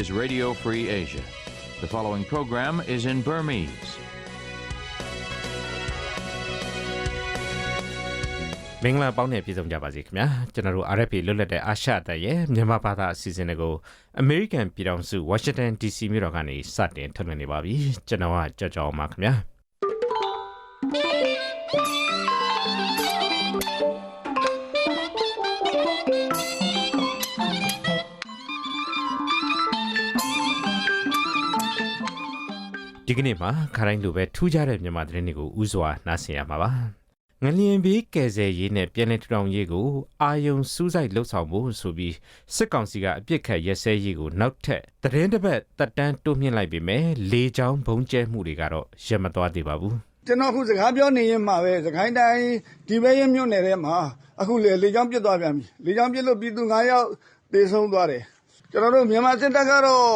is Radio Free Asia. The following program is in Burmese. မင်္ဂလာပေါင်းနဲ့ပြည်စုံကြပါစေခင်ဗျာကျွန်တော်တို့ RFA လွတ်လပ်တဲ့အာရှအသံရဲ့မြန်မာဘာသာအစီအစဉ်တွေကို American ပြည်ထောင်စု Washington DC မြို့တော်ကနေစတင်ထုတ်လွှင့်နေပါပြီကျွန်တော်ကကြောက်ကြောက်ပါခင်ဗျာ ဒီကနေ့မှာခရိုင်းလိုပဲထူးခြားတဲ့မြန်မာသတင်းတွေကိုဥစွာနားဆင်ရမှာပါငလျင်ဘေးကယ်ဆယ်ရေးနဲ့ပြည်내ထူထောင်ရေးကိုအာယုံစူးစိုက်လှုပ်ဆောင်ဖို့ဆိုပြီးစစ်ကောင်စီကအပြစ်ခတ်ရက်စဲရေးကိုနောက်ထပ်သတင်းတစ်ပတ်တက်တန်းတိုးမြင့်လိုက်ပေမဲ့လေကြောင်းဘုံကျဲမှုတွေကတော့ရပ်မသွားသေးပါဘူးကျွန်တော်အခုစကားပြောနေရင်မှာပဲစကိုင်းတိုင်းဒီဘဲရင်မြို့နယ်ထဲမှာအခုလေလေချောင်းပြစ်သွားပြန်ပြီလေချောင်းပြစ်လို့ပြည်သူ9ယောက်သေဆုံးသွားတယ်ကျွန်တော်တို့မြန်မာစစ်တပ်ကတော့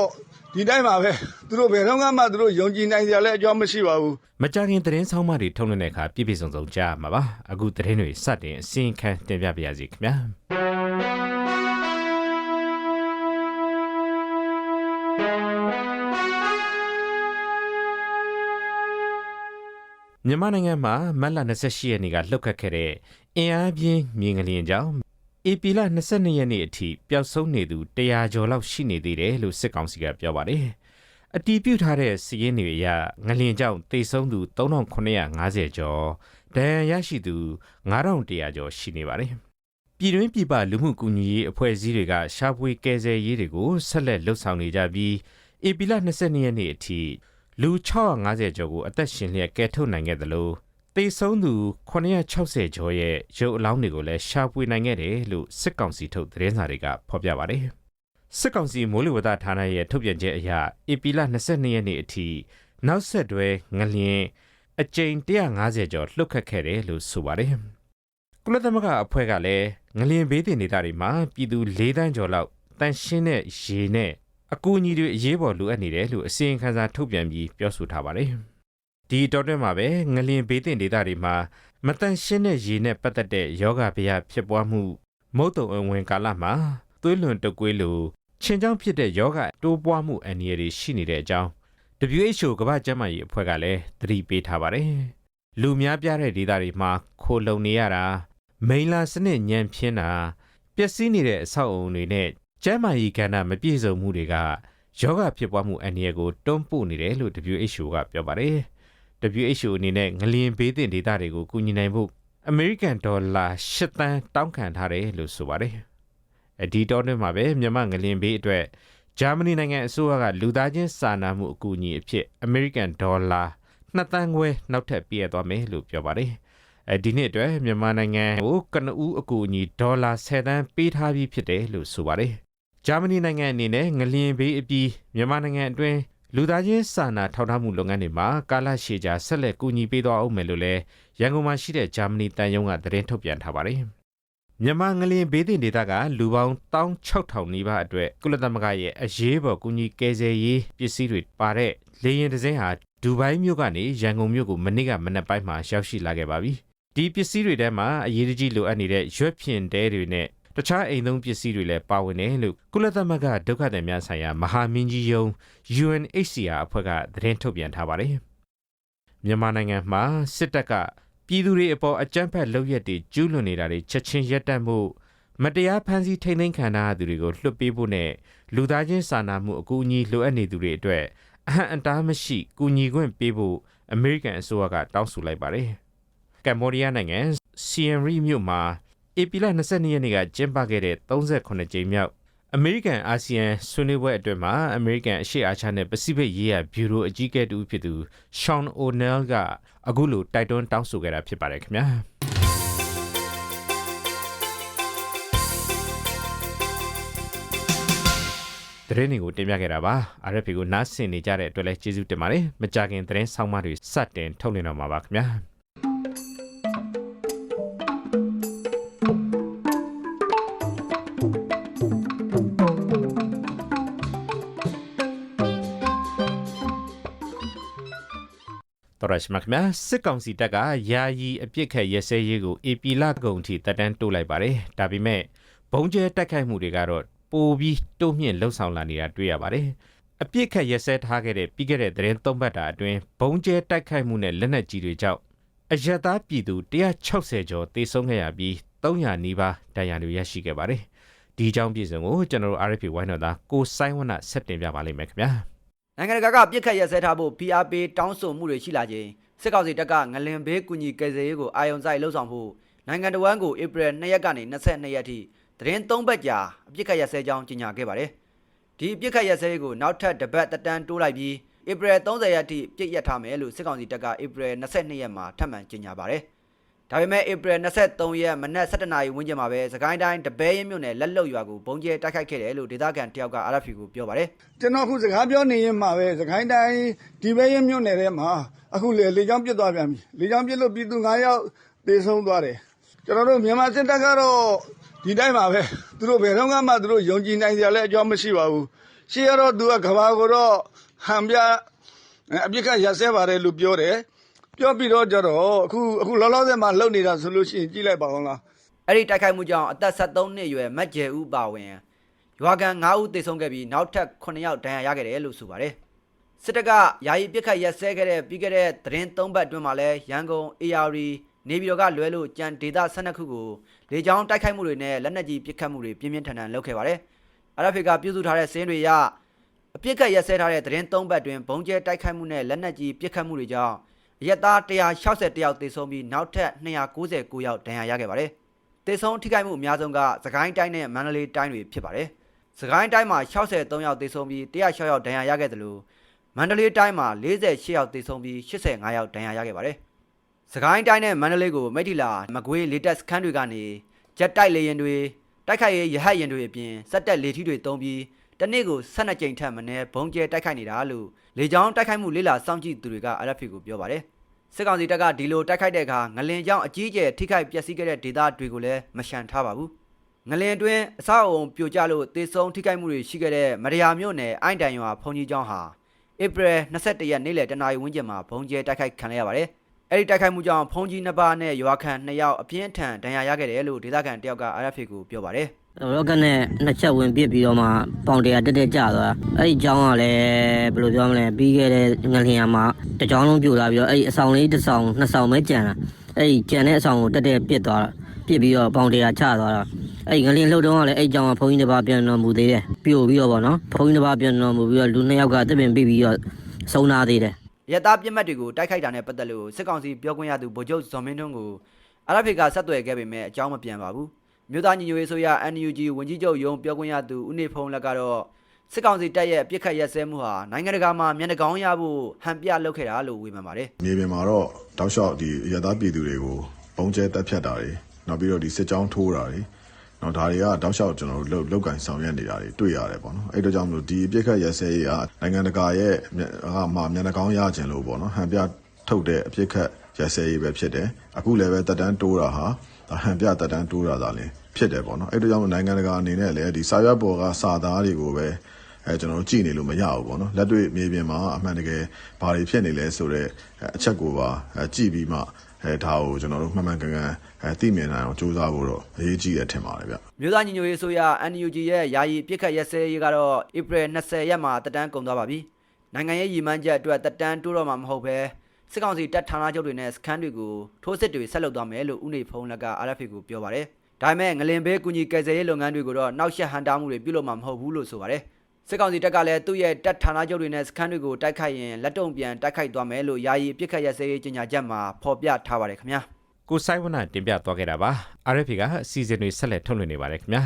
ဒီတိုင်းပါပဲသူတို့ဘယ်တော့မှသူတို့ယုံကြည်နိုင်ကြလဲအကြောင်းမရှိပါဘူးမကြခင်သတင်းဆောင်မတွေထုတ်လွှင့်တဲ့အခါပြည့်ပြည့်စုံစုံကြားရမှာပါအခုသတင်းတွေစတင်အစီအခံတင်ပြပါရစေခင်ဗျာမြန်မာနိုင်ငံမှာမတ်လ28ရက်နေ့ကလှုပ်ခတ်ခဲ့တဲ့အင်အားပြင်းမြေငလျင်ကြောင့် ဧပြီလ22ရက်နေ့အထိပျောက်ဆုံးနေသူ100ကျော်လောက်ရှိနေသေးတယ်လို့စစ်ကောင်စီကပြောပါတယ်။အတီးပြုတ်ထားတဲ့စီးရင်တွေအရငလျင်ကြောင့်တေဆုံးသူ3950ကျော်ဒဏ်ရာရရှိသူ9100ကျော်ရှိနေပါတယ်။ပြည်တွင်းပြည်ပလူမှုကူညီရေးအဖွဲ့အစည်းတွေကရှာဖွေကယ်ဆယ်ရေးတွေကိုဆက်လက်လှုပ်ဆောင်နေကြပြီးဧပြီလ22ရက်နေ့အထိလူ650ကျော်ကိုအသက်ရှင်လျက်ကယ်ထုတ်နိုင်ခဲ့သလို တေဆုံးသူ960ကျော်ရဲ့ရုပ်အလောင်းတွေကိုလည်းရှာဖွေနိုင်ခဲ့တယ်လို့စစ်ကောင်စီထုတ်သတင်းစာတွေကဖော်ပြပါတယ်။စစ်ကောင်စီမိုးလေဝသဌာနရဲ့ထုတ်ပြန်ချက်အရဧပြီလ22ရက်နေ့အထိနောက်ဆက်တွဲငလျင်အကြိမ်150ကျော်လှုပ်ခတ်ခဲ့တယ်လို့ဆိုပါတယ်။ကုလသမဂ္ဂအဖွဲ့ကလည်းငလျင်ဘေးတင်ဒေသတွေမှာပြည်သူ၄တန်းကျော်လောက်တန်ရှင်းတဲ့ရေနဲ့အကူအညီတွေအရေးပေါ်လိုအပ်နေတယ်လို့အစီရင်ခံစာထုတ်ပြန်ပြီးပြောဆိုထားပါတယ်။ ဒီတော့တဲ့မှာပဲငလျင်ဘေးတင်ဒေသတွေမှာမတန်ရှင်းတဲ့ရေနဲ့ပတ်သက်တဲ့ယောဂဗျာဖြစ်ပွားမှုမုတ်တုံအဝင်ကာလမှာသွေးလွန်တုပ်ကွေးလိုချင်းချောင်းဖြစ်တဲ့ယောဂတိုးပွားမှုအန္တရာယ်တွေရှိနေတဲ့အကြောင်း WHO ကမ္ဘာ့ကျန်းမာရေးအဖွဲ့ကလည်းသတိပေးထားပါတယ်။လူများပြားတဲ့ဒေသတွေမှာခိုလုံနေရတာမိန်လာစနစ်ညံပြင်းတာပျက်စီးနေတဲ့အဆောက်အအုံတွေနဲ့ကျန်းမာရေးကဏ္ဍမပြည့်စုံမှုတွေကယောဂဖြစ်ပွားမှုအန္တရာယ်ကိုတွန်းပို့နေတယ်လို့ WHO ကပြောပါတယ်။ WHO အနေနဲ့ငလျင်ဘေးသင့်ဒေသတွေကိုကူညီနိုင်ဖို့အမေရိကန်ဒေါ်လာ၈သန်းတောင်းခံထားတယ်လို့ဆိုပါတယ်။အဒီတော်တွင်မှာပဲမြန်မာငလျင်ဘေးအတွက်ဂျာမနီနိုင်ငံအစိုးရကလူသားချင်းစာနာမှုအကူအညီအဖြစ်အမေရိကန်ဒေါ်လာ2သန်းခွဲနောက်ထပ်ပြည့်သွားမယ်လို့ပြောပါတယ်။အဲဒီနှစ်အတွက်မြန်မာနိုင်ငံကိုကနဦးအကူအညီဒေါ်လာ10သန်းပေးထားပြီးဖြစ်တယ်လို့ဆိုပါတယ်။ဂျာမနီနိုင်ငံအနေနဲ့ငလျင်ဘေးအပြီးမြန်မာနိုင်ငံအတွင်း လူသားချင်းစာနာထောက်ထားမှုလုပ်ငန်းတွေမှာကာလရှည်ကြာဆက်လက်ကူညီပေးသွားအောင်မယ်လို့လည်းရန်ကုန်မှာရှိတဲ့ဂျာမနီတန်ယုံကသတင်းထုတ်ပြန်ထားပါတယ်။မြန်မာငလျင်ဘေးတင်ဒေသကလူပေါင်း16000နီးပါးအတွက်ကုလသမဂ္ဂရဲ့အရေးပေါ်ကူညီကယ်ဆယ်ရေးပစ္စည်းတွေပါတဲ့လေယာဉ်တစ်စင်းဟာဒူဘိုင်းမြို့ကနေရန်ကုန်မြို့ကိုမနေ့ကမနက်ပိုင်းမှာရောက်ရှိလာခဲ့ပါပြီ။ဒီပစ္စည်းတွေထဲမှာအရေးတကြီးလိုအပ်နေတဲ့ရွက်ဖြင့်တဲတွေနဲ့ တခြားအိမ်သုံးပစ္စည်းတွေလည်းပါဝင်တယ်လို့ကုလသမဂ္ဂဒုက္ခသည်များဆိုင်ရာမဟာမင်းကြီးယုံ UNHCR အဖွဲ့ကသတင်းထုတ်ပြန်ထားပါတယ်။မြန်မာနိုင်ငံမှာစစ်တပ်ကပြည်သူတွေအပေါ်အကြမ်းဖက်လုပ်ရက်တွေကျူးလွန်နေတာတွေချက်ချင်းရပ်တန့်မှုမတရားဖန်ဆီးထိန်းသိမ်းခံထားရသူတွေကိုလွှတ်ပေးဖို့နဲ့လူသားချင်းစာနာမှုအကူအညီလိုအပ်နေသူတွေအတွက်အဟံအတားမရှိကူညီခွင့်ပေးဖို့အမေရိကန်အစိုးရကတောင်းဆိုလိုက်ပါတယ်။ကမ္ဘောဒီးယားနိုင်ငံဆီယမ်ရီမြို့မှာ ဧပြီလ22ရက်နေ့ကကျင်းပခဲ့တဲ့38ကြိမ်မြောက်အမေရိကန်အာဆီယံဆွေးနွေးပွဲအတွင်းမှာအမေရိကန်အရှေ့အာရှနဲ့ပစိဖိတ်ရေးရာဘျူရိုအကြီးအကဲတူဖြစ်သူရှောင်းအိုနယ်ကအခုလိုတိုက်တွန်းတောင်းဆိုခဲ့တာဖြစ်ပါတယ်ခင်ဗျာသတင်းတွေကိုတင်ပြခဲ့တာပါ RFP ကိုနားဆင်နေကြတဲ့အတွက်လည်းကျေးဇူးတင်ပါတယ်မကြခင်သတင်းဆောင်မတွေစတင်ထုတ်လွှင့်တော့မှာပါခင်ဗျာ တော်ရရှိမြခင်ဗျာစစ်ကောင်စီတပ်ကယာယီအပြစ်ခတ်ရဲစဲရေးကို AP လကုန်ထိတက်တန်းတိုးလိုက်ပါတယ်ဒါပေမဲ့ဘုံကျဲတိုက်ခိုက်မှုတွေကတော့ပိုပြီးတိုးမြင့်လှုပ်ဆောင်လာနေတာတွေ့ရပါတယ်။အပြစ်ခတ်ရက်စဲထားခဲ့တဲ့ပြီးခဲ့တဲ့သတင်းသုံးပတ်တာအတွင်းဘုံကျဲတိုက်ခိုက်မှုနဲ့လက်နက်ကြီးတွေကြောင့်အယက်သားပြည်သူ160ကျော်သေဆုံးခဲ့ရပြီး300နီးပါးဒဏ်ရာတွေရရှိခဲ့ပါတယ်။ဒီအကြောင်းပြည်စုံကိုကျွန်တော်တို့ RFP ဝိုင်းတော်သားကိုစိုင်းဝနဆက်တင်ပြပါလိမ့်မယ်ခင်ဗျာ။ နိုင်ငံတကာကပြစ်ခတ်ရက်စဲထားဖို့ PRP တောင်းဆိုမှုတွေရှိလာခြင်းစစ်ကောင်စီတပ်ကငလင်ဘေးကူညီကယ်ဆယ်ရေးကိုအာယုံစိုက်လှုပ်ဆောင်ဖို့နိုင်ငံတော်ဝန်ကိုဧပြီ2ရက်ကနေ22ရက်ထိသတင်း3ပတ်ကြာအပြစ်ခတ်ရက်စဲကြောင်းကြေညာခဲ့ပါတယ်။ဒီအပြစ်ခတ်ရက်စဲရေးကိုနောက်ထပ်တစ်ပတ်တက်တန်းတိုးလိုက်ပြီးဧပြီ30ရက်ထိပြစ်ရက်ထားမယ်လို့စစ်ကောင်စီတပ်ကဧပြီ22ရက်မှာထပ်မံကြေညာပါတယ်။ ဒါပေမဲ့ဧပြီ23ရက်မနက်7:00နာရီဝန်းကျင်မှာပဲစကိုင်းတိုင်းတပဲရင်မြို့နယ်လက်လုံရွာကိုဘုံကျဲတိုက်ခိုက်ခဲ့တယ်လို့ဒေသခံတယောက်က RFP ကိုပြောပါတယ်။ကျွန်တော်အခုစကားပြောနေရင်မှာပဲစကိုင်းတိုင်းဒီဘဲရင်မြို့နယ်ထဲမှာအခုလေလေချောင်းပြစ်သွားပြန်ပြီလေချောင်းပြစ်လို့ပြည်သူ9ယောက်သေဆုံးသွားတယ်ကျွန်တော်တို့မြန်မာစစ်တပ်ကတော့ဒီတိုင်းပါပဲသူတို့ဘယ်တော့မှသူတို့ယုံကြည်နိုင်ကြလဲအကြောင်းမရှိပါဘူးရှေ့ရတော့သူကကဘာကိုတော့ဟန်ပြအပြစ်ကရက်ဆဲပါတယ်လို့ပြောတယ် ပြောပြီးတော့ကြတော့အခုအခုလောလောဆယ်မှာလုံနေတာဆိုလို့ရှိရင်ကြည့်လိုက်ပါအောင်လားအဲ့ဒီတိုက်ခိုက်မှုကြောင့်အသက်73နှစ်အရွယ်မတ်ကျဲဦးပါဝင်ရွာကန်9ဦးသေဆုံးခဲ့ပြီးနောက်ထပ်9ယောက်ဒဏ်ရာရခဲ့တယ်လို့ဆိုပါတယ်စစ်တပ်ကယာယီပြစ်ခတ်ရက်စဲခဲ့တဲ့ပြီးခဲ့တဲ့သတင်း3ပတ်အတွင်းမှာလဲရန်ကုန် AR နေပြည်တော်ကလွဲလို့ကြံဒေသ12ခုကိုလေကြောင်းတိုက်ခိုက်မှုတွေနဲ့လက်နက်ကြီးပစ်ခတ်မှုတွေပြင်းပြင်းထန်ထန်လုပ်ခဲ့ပါတယ်အရဖီကပြုစုထားတဲ့စင်းတွေရအပြစ်ခတ်ရက်စဲထားတဲ့သတင်း3ပတ်အတွင်းဘုံကျဲတိုက်ခိုက်မှုနဲ့လက်နက်ကြီးပစ်ခတ်မှုတွေကြောင့် ရက်သား160ယောက်သေဆုံးပြီးနောက်ထပ်299ယောက်ဒဏ်ရာရခဲ့ပါတယ်သေဆုံးထိခိုက်မှုအများဆုံးကစကိုင်းတိုင်းနဲ့မန္တလေးတိုင်းတွေဖြစ်ပါတယ်စကိုင်းတိုင်းမှာ63ယောက်သေဆုံးပြီး106ယောက်ဒဏ်ရာရခဲ့တယ်လို့မန္တလေးတိုင်းမှာ48ယောက်သေဆုံးပြီး85ယောက်ဒဏ်ရာရခဲ့ပါတယ်စကိုင်းတိုင်းနဲ့မန္တလေးကိုမိထီလာမကွေးလေတက်စခန်းတွေကနေဂျက်တိုက်လေယာဉ်တွေတိုက်ခိုက်ရေးရဟတ်ယာဉ်တွေအပြင်စက်တက်လေထီးတွေတုံးပြီး တနေ့ကို12ကြိမ်ထက်မနည်းဘုံကျဲတိုက်ခိုက်နေတာလို့လေကြောင်းတိုက်ခိုက်မှုလေးလာစောင့်ကြည့်သူတွေက RFP ကိုပြောပါတယ်စစ်ကောင်စီတပ်ကဒီလိုတိုက်ခိုက်တဲ့အခါငလင်ကြောင့်အကြီးအကျယ်ထိခိုက်ပျက်စီးခဲ့တဲ့ဒေသတွေကိုလည်းမရှန်ထားပါဘူးငလင်အတွင်းအဆောက်အုံပြိုကျလို့တေဆုံးထိခိုက်မှုတွေရှိခဲ့တဲ့မရယာမြို့နယ်အိုင်တန်ရွာဖုန်ကြီးကျောင်းဟာဧပြီ21ရက်နေ့လယ်တနာရီဝန်းကျင်မှာဘုံကျဲတိုက်ခိုက်ခံရပါတယ်အဲ့ဒီတိုက်ခိုက်မှုကြောင့်ဖုန်ကြီးနှစ်ပါးနဲ့ရွာခံနှစ်ယောက်အပြင်းထန်ဒဏ်ရာရခဲ့တယ်လို့ဒေသခံတယောက်က RFA ကိုပြောပါတယ် ရောက်ကနဲ့နှစ်ချက်ဝင်ပစ်ပြီးတော့မှပေါင်တရာတက်တက်ကျသွားတာအဲ့ဒီကြောင်းကလည်းဘယ်လိုပြောမလဲပြီးခဲ့တဲ့ငလျင်မှာတစ်ကြောင်းလုံးပြိုလာပြီးတော့အဲ့ဒီအဆောင်လေးတစ်ဆောင်နှစ်ဆောင်ပဲကျန်တာအဲ့ဒီကျန်တဲ့အဆောင်ကိုတက်တက်ပစ်သွားတာပစ်ပြီးတော့ပေါင်တရာချသွားတာအဲ့ဒီငလျင်လှုပ်တော့ကလည်းအဲ့ဒီကြောင်းကဘုန်းကြီးတစ်ပါးပြန်တော်မူသေးတယ်ပြိုပြီးတော့ဗောနော်ဘုန်းကြီးတစ်ပါးပြန်တော်မူပြီးတော့လူနှစ်ယောက်ကတစ်ပင်ပြပြီးတော့ဆုံးသားသေးတယ်ရတာပြစ်မှတ်တွေကိုတိုက်ခိုက်တာနဲ့ပတ်သက်လို့စစ်ကောင်စီပြောခွင့်ရသူဗိုလ်ချုပ်ဇော်မင်းထွန်းကို RFA ကဆက်သွယ်ခဲ့ပေမဲ့အကြောင်းမပြန်ပါဘူး မြို့သားညီညွတ်ရေးဆိုရ NUG ဝန်ကြီးချုပ်ရုံးပြောခွင့်ရသူဦးနေဖုံးလက်ကတော့စစ်ကောင်စီတပ်ရဲ့ပြစ်ခတ်ရက်စဲမှုဟာနိုင်ငံတကာမှာမျက်နှာကောင်းရဖို့ဟန်ပြလုပ်ခဲ့တာလို့ဝေဖန်ပါတယ်မြေပြင်မှာတော့တောက်လျှောက်ဒီရသားပြည်သူတွေကိုပုံကျဲတက်ဖြတ်တာတွေနောက်ပြီးတော့ဒီစစ်ကြောင်းထိုးတာတွေနော်ဒါတွေကတောက်လျှောက်ကျွန်တော်တို့လောက်လောက်ကင်ဆောင်ရွက်နေတာတွေတွေ့ရတယ်ပေါ့နော်အဲ့တို့ကြောင့်မလို့ဒီအပြစ်ခတ်ရက်စဲရေးကနိုင်ငံတကာရဲ့မျက်ဟာမှာမျက်နှာကောင်းရခြင်းလို့ပေါ့နော်ဟန်ပြထုတ်တဲ့အပြစ်ခတ်ရက်စဲရေးပဲဖြစ်တယ်အခုလည်းပဲတက်တန်းတိုးတာဟာဒါ ဟန်ပြတက်တန်းတိုးတာသာလင်ဖြစ်တယ်ပေါ့နော်အဲ့တို့ကြောင့်မလို့နိုင်ငံတကာအနေနဲ့လည်းဒီစာရွက်ပေါ်ကစာသားတွေကိုပဲအဲကျွန်တော်တို့ကြည့်နေလို့မရဘူးပေါ့နော်လက်တွေ့မြေပြင်မှာအမှန်တကယ်ဘာတွေဖြစ်နေလဲဆိုတော့အချက်ကိုပါအဲကြည့်ပြီးမှအဲဒါကိုကျွန်တော်တို့မှန်မှန်ကန်ကန်အဲသိမြင်နိုင်အောင်စူးစမ်းဖို့တော့အရေးကြီးတယ်ထင်ပါတယ်ဗျမြို့သားညီညွတ်ရေးဆိုရ NUG ရဲ့ယာယီပြစ်ခတ်ရက်စဲရေးကတော့ဧပြီ20ရက်မှာတက်တန်းကုန်သွားပါပြီနိုင်ငံရေးရည်မှန်းချက်အတွက်တက်တန်းတိုးတော့မှာမဟုတ်ပဲ စစ်ကောင်စီတပ်ဌာနချုပ်တွေနဲ့စခန်းတွေကိုထိုးစစ်တွေဆက်လုပ်သွားမယ်လို့ဦးနေဖုံးလက်က RFA ကိုပြောပါတယ်ဒါပေမဲ့ငလင်ဘေးကူညီကယ်ဆယ်ရေးလုပ်ငန်းတွေကိုတော့နောက်ဆက်ဟန်တာမှုတွေပြုလုပ်မှာမဟုတ်ဘူးလို့ဆိုပါတယ်စစ်ကောင်စီတပ်ကလည်းသူ့ရဲ့တပ်ဌာနချုပ်တွေနဲ့စခန်းတွေကိုတိုက်ခိုက်ရင်လက်တုံပြန်တိုက်ခိုက်သွားမယ်လို့ယာယီပြစ်ခတ်ရက်စဲရေးကြေညာချက်မှာဖော်ပြထားပါတယ်ခင်ဗျာကိုဆိုင်ဝနတင်ပြသွားခဲ့တာပါ RFA ကအစီအစဉ်တွေဆက်လက်ထုတ်လွှင့်နေပါတယ်ခင်ဗျာ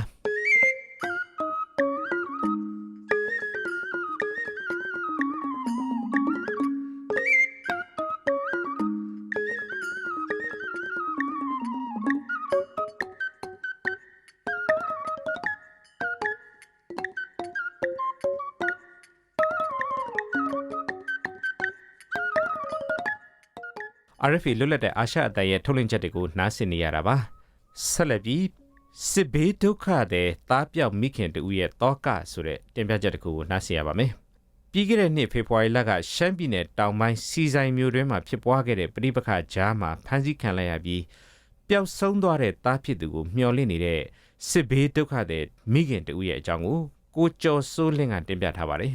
RFA လွတ်လပ်တဲ့အာရှအတန်ရဲ့ထုတ်လွှင့်ချက်တွေကိုနားဆင်နေရတာပါဆက်လက်ပြီးစစ်ဘေးဒုက္ခတဲ့သားပြောက်မိခင်တူရဲ့တောကဆိုတဲ့တင်ပြချက်တစ်ခုကိုနားဆင်ရပါမယ်ပြီးခဲ့တဲ့နှစ်ဖေဖော်ဝါရီလကရှမ်းပြည်နယ်တောင်ပိုင်းစီဆိုင်မြို့တွင်းမှာဖြစ်ပွားခဲ့တဲ့ပြိပခါကြားမှာဖမ်းဆီးခံလိုက်ရပြီးပျောက်ဆုံးသွားတဲ့သားဖြစ်သူကိုမျှော်လင့်နေတဲ့စစ်ဘေးဒုက္ခတဲ့မိခင်တူရဲ့အကြောင်းကိုကိုကျော်စိုးလင်းကတင်ပြထားပါတယ်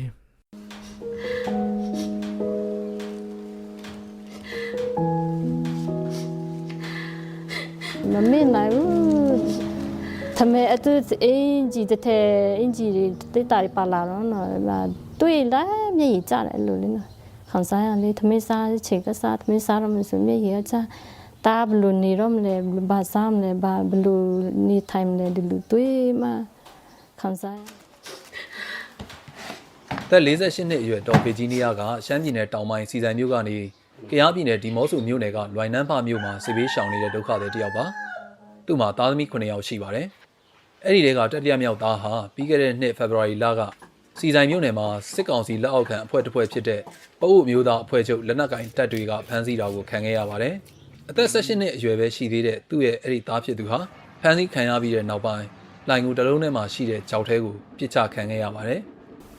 မမေ့နိုင်ဘူးသမဲအတူအင်ဂျီတဲ့အင်ဂျီတိတ်တာပါလာတော့နော်လာတွေ့လိုက်မျက်ရည်ကျတယ်လို့လေနော်ခံစားရလေသမီးစားချေကစားသမီးစားရမစမျက်ရည်ကျတာဘလူနေရောမလဲဘာစားမလဲဘာဘလူနေထိုင်မလဲဒီလူတွေ့မှခံစားရသက်48နှစ်အရွယ်ဒေါ်ဗီဂျီးနီးယားကရှမ်းပြည်နယ်တောင်ပိုင်းစီဆိုင်မြို့ကနေ ကယားပြည်နယ်ဒီမော့ဆိုမြို့နယ်ကလွိုင်နန်းဖမြို့မှာစစ်ဘေးရှောင်နေတဲ့ဒုက္ခသည်တစ်ယောက်ပါသူ့မှာသားသမီး9ယောက်ရှိပါတယ်အဲ့ဒီတဲကတတိယမြောက်သားဟာပြီးခဲ့တဲ့နှစ်ဖေဖော်ဝါရီလကစီဆိုင်မြို့နယ်မှာစစ်ကောင်စီလက်အောက်ခံအဖွဲ့တစ်ဖွဲ့ဖြစ်တဲ့ပအုပ်မျိုးသားအဖွဲ့ချုပ်လက်နက်ကင်တပ်တွေကဖမ်းဆီးတာကိုခံခဲ့ရပါတယ်အသက်18နှစ်အရွယ်ပဲရှိသေးတဲ့သူ့ရဲ့အဲ့ဒီသားဖြစ်သူဟာဖမ်းဆီးခံရပြီးတဲ့နောက်ပိုင်းလိုင်ကူတစ်လုံးထဲမှာရှိတဲ့ကြောက်ထဲကိုပစ်ချခံခဲ့ရပါတယ်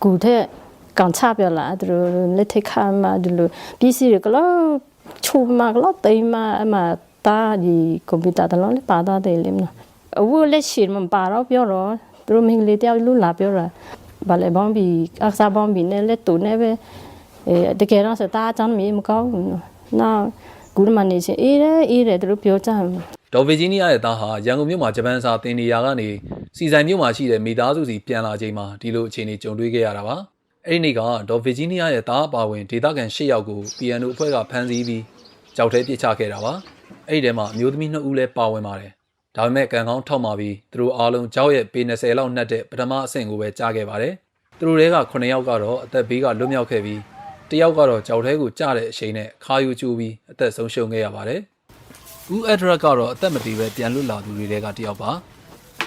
ကူတဲ့က န်ချပြလာသူတို့လက်ထက်ခါမှာဒီလိုပစ္စည်းတွေကလို့ချိုမကလို့တိမ်မအမတာဒီကွန်ပျူတာတလုံးလေးပါတော့တယ်လေနော်အဝလက်ရှိမပါတော့ပြောတော့သူတို့မင်းလေးတယောက်လူလာပြောတာဘာလဲဘောင်းဘီအခစားဘောင်းဘီနဲ့လက်တူနဲ့ပဲအဲတကယ်တော့စတာအချမ်းမီမကောင်းဘူးနော်နောက်ကူမနေချင်းအေးတယ်အေးတယ်သူတို့ပြောကြတယ်ဒေါ်ဗီဂျီးနီးယားရဲ့သားဟာရန်ကုန်မြို့မှာဂျပန်စာသင်နေရာကနေစီဆိုင်မြို့မှာရှိတဲ့မိသားစုစီပြန်လာချိန်မှာဒီလိုအခြေအနေကြုံတွေ့ခဲ့ရတာပါ အဲ့ဒီနေ့ကဒေါ်ဗီဂျီးနီးယားရဲ့သားအပါဝင်ဒေသခံ၈ယောက်ကို PNO အဖွဲ့ကဖမ်းဆီးပြီးကြောက်ထဲပစ်ချခဲ့တာပါအဲ့ဒီထဲမှာအမျိုးသမီး2ဦးလည်းပါဝင်ပါတယ်ဒါပေမဲ့ကံကောင်းထောက်มาပြီးသူတို့အားလုံးကြောက်ရဲ့ပေ20လောက်နှက်တဲ့ပထမအဆင့်ကိုပဲကြားခဲ့ပါတယ်သူတို့တွေက9ယောက်ကတော့အသက်ဘေးကလွတ်မြောက်ခဲ့ပြီးတစ်ယောက်ကတော့ကြောက်ထဲကိုကြားတဲ့အချိန်နဲ့ခါယူကျူပြီးအသက်ဆုံးရှုံးခဲ့ရပါတယ်ဦးအက်ဒရက်ကတော့အသက်မတည်ပဲပြန်လွတ်လာသူတွေထဲကတစ်ယောက်ပါ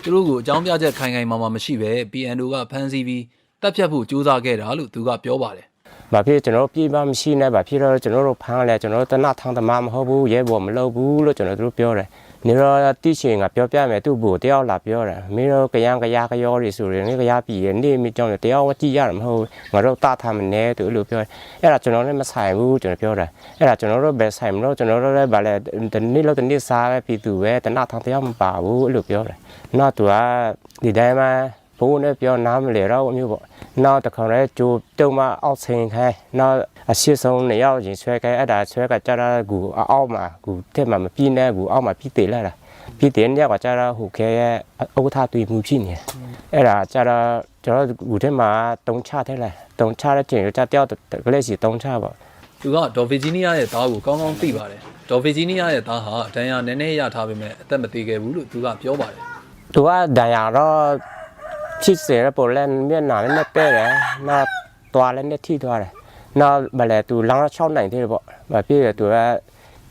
သူတို့ကိုအကြောင်းပြချက်ခိုင်ခိုင်မာမာမရှိပဲ PNO ကဖမ်းဆီးပြီး တပ်ဖြတ်ဖို့ကြိုးစားခဲ့တာလို့သူကပြောပါတယ်။ဘာဖြစ်ကျွန်တော်တို့ပြေးပါမရှိနဲ့ဘာဖြစ်တော့ကျွန်တော်တို့ဖမ်းလဲကျွန်တော်တို့တနထန်းသမားမဟုတ်ဘူးရဲဘော်မလုပ်ဘူးလို့ကျွန်တော်တို့ပြောတယ်။နေတော့တိချင်ကပြောပြမယ်သူ့ဘူတယောက်လာပြောတယ်။မင်းတို့ကရန်ကရကရောတွေဆိုရင်နေကရပြည်ရဲ့နေမိကြောင်းတယောက်ဝကြည့်ရတယ်မဟုတ်ဘူး။ငါတို့တာထားမနေသူလို့ပြောတယ်။အဲ့ဒါကျွန်တော်လည်းမဆိုင်ဘူးကျွန်တော်ပြောတယ်။အဲ့ဒါကျွန်တော်တို့ပဲဆိုင်မလို့ကျွန်တော်တို့လည်းဗာလဲတနေ့လောက်တနေ့စားပဲပြည်သူပဲတနထန်းတယောက်မပါဘူးလို့ပြောတယ်။နောက်သူကဒီတိုင်းမှာ ဘိုးနဲ့ပြောနားမလဲတော့အမျိုးပေါ့နောက်တစ်ခါလဲကြိုတုံမအောက်ဆင်းခိုင်းနောက်အရှိဆုံးနှစ်ယောက်ရင်ဆွဲခိုင်းအဲ့ဒါဆွဲကကြတာကူအောက်မှာကူတက်မှာမပြင်းနဲ့ကူအောက်မှာပြီးသေးလာတာပြီးတဲ့ညကကြတာဟိုခဲရဲ့ဥက္ကဋ္ဌတွေ့မှုဖြစ်နေအဲ့ဒါကြတာကျွန်တော်ကူထဲမှာတုံးချထဲလာတုံးချတဲ့ချိန်ကြတယောက်ကလေးစီတုံးချပါသူကဒေါ်ဗီဂျီးနီးယားရဲ့သားကိုကောင်းကောင်းသိပါတယ်ဒေါ်ဗီဂျီးနီးယားရဲ့သားဟာဒဏ်ရာနည်းနည်းရထားပေမဲ့အသက်မသေးခဲ့ဘူးလို့သူကပြောပါတယ်သူကဒဏ်ရာတော့ ဖြစ်စေရပေါ်လဲမျက်နှာလည်းနဲ့ပဲ့တယ်နောက်သွားလည်းနဲ့ထိသွားတယ်နောက်ဗလဲသူလောင်းချောင်းနိုင်သေးတယ်ပေါ့မပြည့်တယ်သူက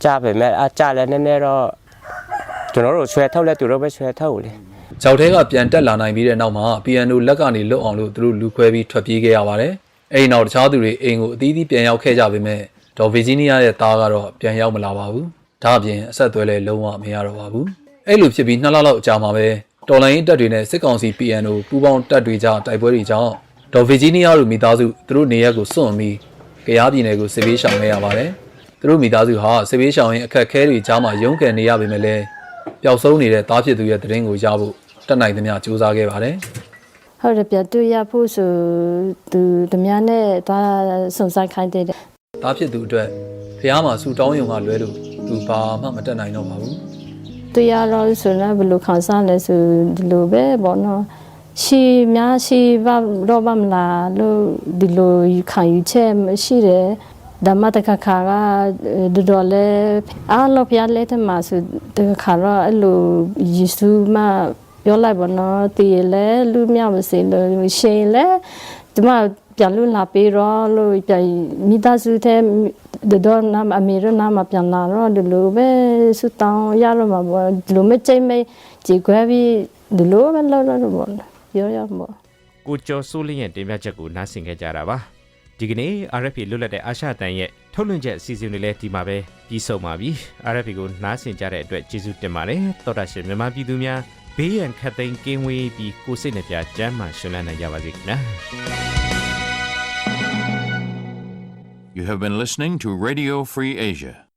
ကြားပဲမဲ့အကြားလည်းနည်းနည်းတော့ကျွန်တော်တို့ဆွဲထုတ်လဲသူတို့ပဲဆွဲထုတ်လေကြောက်ထဲကပြန်တက်လာနိုင်ပြီးတဲ့နောက်မှာ PNO လက်ကနေလွတ်အောင်လို့သူတို့လူခွဲပြီးထွက်ပြေးခဲ့ရပါတယ်အဲဒီနောက်တခြားသူတွေအိမ်ကိုအသီးသီးပြန်ရောက်ခဲ့ကြပေမဲ့ဒေါ်ဗီဂျီးနီးယားရဲ့သားကတော့ပြန်ရောက်မလာပါဘူးဒါအပြင်အဆက်အသွဲလည်းလုံးဝမရတော့ပါဘူးအဲ့လိုဖြစ်ပြီးနှစ်လလောက်အကြာမှာပဲ တော်လိုင်းတပ်တွေနဲ့စစ်ကောင်စီ PNO ပူးပေါင်းတပ်တွေကြားတိုက်ပွဲတွေကြောင့်ဒေါ်ဗီဂျီးနီးယားတို့မိသားစုသူတို့နေရက်ကိုစွန့်ပြီးကရားပြည်နယ်ကိုစစ်ဘေးရှောင်ခဲ့ရပါတယ်သူတို့မိသားစုဟာစစ်ဘေးရှောင်ရင်အခက်အခဲတွေကြားမှာရုန်းကန်နေရပေမဲ့လည်းပျောက်ဆုံးနေတဲ့သားဖြစ်သူရဲ့တရင်ကိုရဖို့တက်နိုင်သမျှစူးစမ်းခဲ့ပါတယ်ဟုတ်တယ်ပြတွေ့ရဖို့ဆိုသူဓမြနဲ့သွားစုံစမ်းခိုင်းတဲ့။ဒါဖြစ်သူအတွက်ဖះမှာဆူတောင်းယုံကလွဲလို့သူဘာမှမတက်နိုင်တော့ပါဘူး တွေ့ရတော့ဆိုတော့ဘယ်လိုခံစားလဲဆိုဒီလိုပဲပေါ့နော်ရှီများရှီဘာတော့ဘာမလားလို့ဒီလိုခံယူချက်ရှိတယ်ဓမ္မတခါခါကဒီတော့လေအားလို့ဖျားလဲတဲ့မှာဆိုတခါတော့အဲ့လိုယေရှုမပြောလိုက်ပါတော့တည်လဲလူမြောက်မစင်လို့ရှင်လဲဒီမှာ ပြန်လို့လာပြီးတော့လို့ပြန်မိသားစုတဲ့ဒီတော့နာမအမေရနာမပြန်လာတော့ဒီလိုပဲစတောင်းရတော့မှာပေါ့ဒီလိုမချိတ်မဲကြည်ခွဲပြီးဒီလိုပဲလောက်လောက်ပေါ့ပြောရမှာကိုကျော်စိုးလင်းရဲ့တင်ပြချက်ကိုနားဆင်ခဲ့ကြတာပါဒီကနေ့ RFP လွတ်လပ်တဲ့အာရှတန်ရဲ့ထုတ်လွှင့်ချက်အစီအစဉ်တွေလည်းဒီမှာပဲပြီးဆုံးပါပြီ RFP ကိုနားဆင်ကြတဲ့အတွက်ကျေးဇူးတင်ပါတယ်သောတာရှင်မြန်မာပြည်သူများဘေးရန်ခတ်သိမ်းကင်းဝေးပြီးကိုယ်စိတ်နှပြကျန်းမာရှင်လန်းနိုင်ကြပါစေခင်ဗျာ You have been listening to Radio Free Asia.